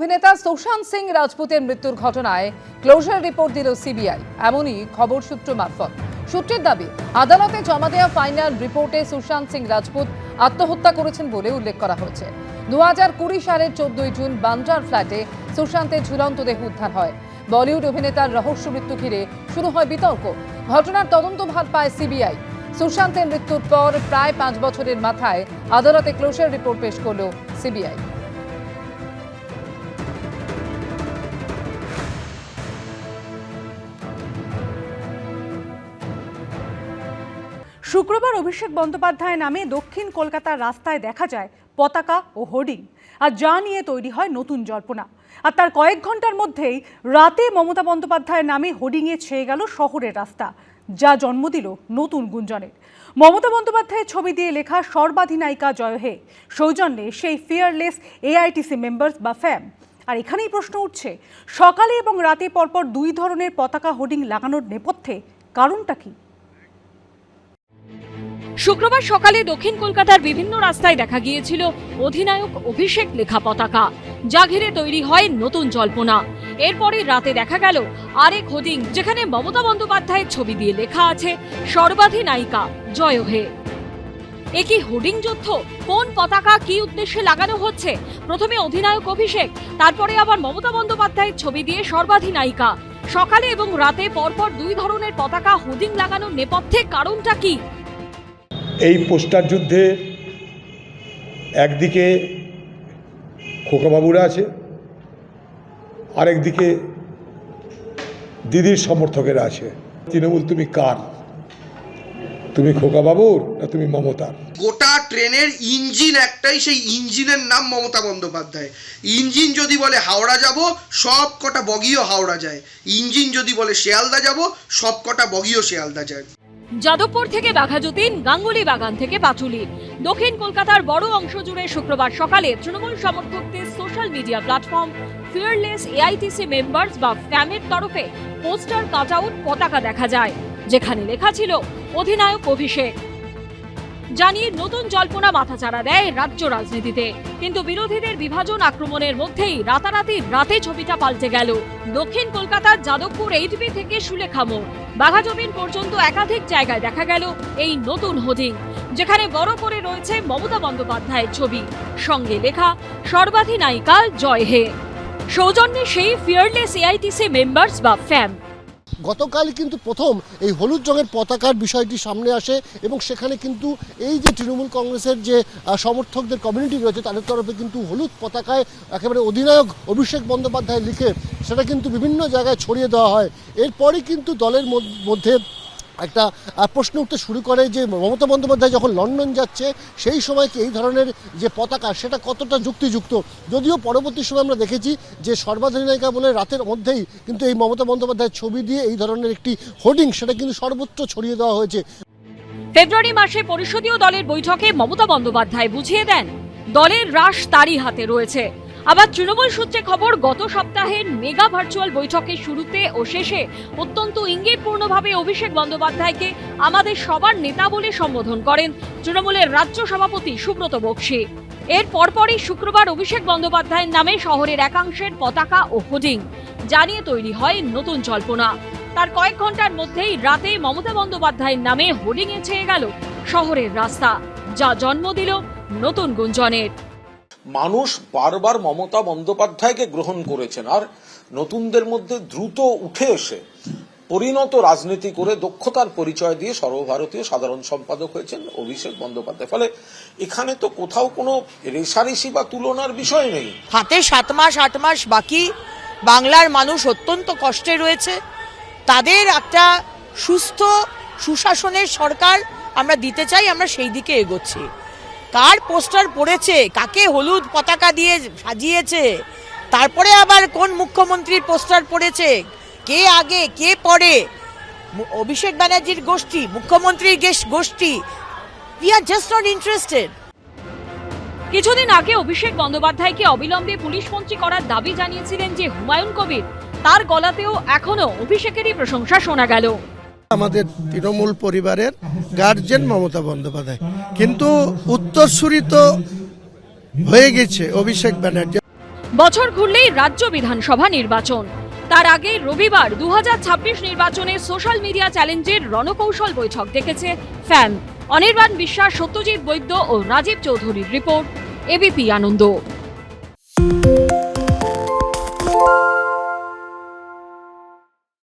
অভিনেতা সুশান্ত সিং রাজপুতের মৃত্যুর ঘটনায় ক্লোজার রিপোর্ট দিল সিবিআই এমনই খবর সূত্র মারফত। সূত্রের দাবি, আদালতে জমা দেওয়া ফাইনাল রিপোর্টে সুশান্ত সিং রাজপুত আত্মহত্যা করেছেন বলে উল্লেখ করা হয়েছে। দু হাজার কুড়ি সালের চোদ্দই জুন বান্দ্রার ফ্ল্যাটে সুশান্তের ঝুলন্ত দেহ উদ্ধার হয়। বলিউড অভিনেতার রহস্য মৃত্যু ঘিরে শুরু হয় বিতর্ক। ঘটনার তদন্ত ভার পায় সিবিআই সুশান্তের মৃত্যুর পর প্রায় পাঁচ বছরের মাথায় আদালতে ক্লোজার রিপোর্ট পেশ করল সিবিআই শুক্রবার অভিষেক বন্দ্যোপাধ্যায় নামে দক্ষিণ কলকাতার রাস্তায় দেখা যায় পতাকা ও হোর্ডিং। আর যা নিয়ে তৈরি হয় নতুন জল্পনা। আর তার কয়েক ঘণ্টার মধ্যেই রাতে মমতা বন্দ্যোপাধ্যায়ের নামে হোর্ডিংয়ে ছেয়ে গেল শহরের রাস্তা, যা জন্ম দিল নতুন গুঞ্জনের। মমতা বন্দ্যোপাধ্যায়ের ছবি দিয়ে লেখা সর্বাধিনায়িকা জয় হে, সৌজন্যে সেই ফিয়ারলেস এআইটিসি মেম্বার্স বা ফ্যাম আর এখানেই প্রশ্ন উঠছে, সকালে এবং রাতে পরপর দুই ধরনের পতাকা হোর্ডিং লাগানোর নেপথ্যে কারণটা কী? শুক্রবার সকালে দক্ষিণ কলকাতার বিভিন্ন রাস্তায় দেখা গিয়েছিল অধিনায়ক অভিষেক লেখা পতাকা। যা ঘিরে তৈরি হয় নতুন জল্পনা। এরপরে রাতে দেখা গেল আরেক হোর্ডিং, যেখানে মমতা বন্দ্যোপাধ্যায়ের ছবি দিয়ে লেখা আছে, সর্বাধি নায়িকা, জয় হে। একই হোর্ডিং যুদ্ধ, কোন পতাকা কি উদ্দেশ্যে লাগানো হচ্ছে? প্রথমে অধিনায়ক অভিষেক, তারপরে আবার মমতা বন্দ্যোপাধ্যায়ের ছবি দিয়ে সর্বাধি নায়িকা। সকালে এবং রাতে পরপর দুই ধরনের পতাকা হোর্ডিং লাগানোর নেপথ্যে কারণটা কি? এই পোস্টার যুদ্ধে একদিকে খোকাবাবুরা আছে, আরেকদিকে দিদির সমর্থকেরা আছে। তৃণমূল, তুমি কার? তুমি খোকাবাবুর না তুমি মমতার? গোটা ট্রেনের ইঞ্জিন একটাই, সেই ইঞ্জিনের নাম মমতা বন্দ্যোপাধ্যায়। ইঞ্জিন যদি বলে হাওড়া যাব, সব কটা বগিও হাওড়া যায়। ইঞ্জিন যদি বলে শিয়ালদা যাব, সব কটা বগিও শিয়ালদা যায়। যাদবপুর থেকে বাঘাযতীন, গাঙ্গুলি বাগান থেকে পাটুলি দক্ষিণ কলকাতার বড় অংশ জুড়ে শুক্রবার সকালে তৃণমূল সমর্থকদের social media platform fearless AITC members বা ফ্যামের তরফে পোস্টার কাট আউট পতাকা দেখা যায়, যেখানে লেখা ছিল, অধিনায়ক অভিষেক। জানিয়ে নতুন জল্পনা মাথাচাড়া দেয় রাজ্য রাজনীতিতে। কিন্তু বিরোধীদের বিভাজন আক্রমণের মধ্যেই রাতারাতি রাতে ছবিটা পাল্টে গেল। দক্ষিণ কলকাতার যাদবপুর এইচবি থেকে সুলেখা মোড়। বাঘাজমিন পর্যন্ত একাধিক জায়গায় দেখা গেল এই নতুন হোর্ডিং, যেখানে বড় করে রয়েছে মমতা বন্দ্যোপাধ্যায়ের ছবি। সঙ্গে লেখা, সর্বাধিনায়িকা জয় হে। সৌজন্যে সেই ফিয়ারলেস এআইটিসি মেম্বার্স বা ফ্যাম গতকাল কিন্তু প্রথম এই হলুদ রঙের পতাকার বিষয়টি সামনে আসে এবং সেখানে কিন্তু এই যে তৃণমূল কংগ্রেসের যে সমর্থকদের কমিউনিটি রয়েছে, তাদের তরফে কিন্তু হলুদ পতাকায় একেবারে অধিনায়ক অভিষেক বন্দ্যোপাধ্যায় লিখে সেটা কিন্তু বিভিন্ন জায়গায় ছড়িয়ে দেওয়া হয়। এরপরই কিন্তু দলের মধ্যে একটা প্রশ্ন উঠতে শুরু করে যে মমতা বন্দ্যোপাধ্যায় যখন লন্ডন যাচ্ছে, সেই সময় কি এই ধরনের যে পতাকা, সেটা কতটা যুক্তিযুক্ত? যদিও পরবর্তী সময় আমরা দেখেছি যে সর্বাধিনায়িকা বলে রাতের মধ্যেই কিন্তু এই মমতা বন্দ্যোপাধ্যায়ের ছবি দিয়ে এই ধরনের একটি হোর্ডিং, সেটা কিন্তু সর্বত্র ছড়িয়ে দেওয়া হয়েছে। ফেব্রুয়ারি মাসে পরিষদীয় দলের বৈঠকে মমতা বন্দ্যোপাধ্যায় বুঝিয়ে দেন, দলের রাশ তারই হাতে রয়েছে। আবার তৃণমূল সূত্রে খবর, গত সপ্তাহের মেগা ভার্চুয়াল বৈঠকের শুরুতে ও শেষে অত্যন্ত ইঙ্গিতপূর্ণভাবে অভিষেক বন্দ্যোপাধ্যায়কে আমাদের সবার নেতা বলে সম্বোধন করেন তৃণমূলের রাজ্য সভাপতি সুব্রত বক্সী। এর পরপরই শুক্রবার অভিষেক বন্দ্যোপাধ্যায়ের নামে শহরের একাংশের পতাকা ও হোর্ডিং জানিয়ে তৈরি হয় নতুন জল্পনা। তার কয়েক ঘণ্টার মধ্যেই রাতে মমতা বন্দ্যোপাধ্যায়ের নামে হোর্ডিংয়ে ছেয়ে গেল শহরের রাস্তা, যা জন্ম দিল নতুন গুঞ্জনের। মানুষ বারবার মমতা বন্দ্যোপাধ্যায়কে গ্রহণ করেছেন আর নতুনদের মধ্যে দ্রুত উঠে এসে পরিণত রাজনীতি করে দক্ষতার পরিচয় দিয়ে সর্বভারতীয় সাধারণ সম্পাদক হয়েছেন অভিষেক বন্দ্যোপাধ্যায়। ফলে এখানে তো কোথাও কোনো রেশারেশি বা তুলনার বিষয় নেই। হাতে সাত মাস, আট মাস বাকি। বাংলার মানুষ অত্যন্ত কষ্টে রয়েছে। তাদের একটা সুস্থ, সুশাসনের সরকার আমরা দিতে চাই, আমরা সেই দিকে এগোচ্ছি। কার পোস্টার পড়েছে? কাকে হলুদ পতাকা দিয়ে সাজিয়েছে? তারপরে আবার কোন মুখ্যমন্ত্রীর পোস্টার পড়েছে? কে আগে, কে পরে? অভিষেক ব্যানার্জির গোষ্ঠী, মুখ্যমন্ত্রীর গোষ্ঠী we are just not interested কিছুদিন আগে অভিষেক বন্দ্যোপাধ্যায়কে অবিলম্বে পুলিশ মন্ত্রী করার দাবি জানিয়েছিলেন যে হুমায়ুন কবির, তার গলাতেও এখনও অভিষেকেরই প্রশংসা শোনা গেল। আমাদের তৃণমূল পরিবারের গার্জেন মমতা বন্দ্যোপাধ্যায়। কিন্তু উত্তরসূরি তো হয়ে গেছে অভিষেক ব্যানার্জি। বছর ঘুরলেই রাজ্য বিধানসভা নির্বাচন। তার আগে রবিবার দু হাজার ছাব্বিশ নির্বাচনে সোশ্যাল মিডিয়া চ্যালেঞ্জের রণকৌশল বৈঠক দেখেছে ফ্যান। অনির্বাণ বিশ্বাস, সত্যজিৎ বৈদ্য ও রাজীব চৌধুরীর রিপোর্ট এবিপি আনন্দ।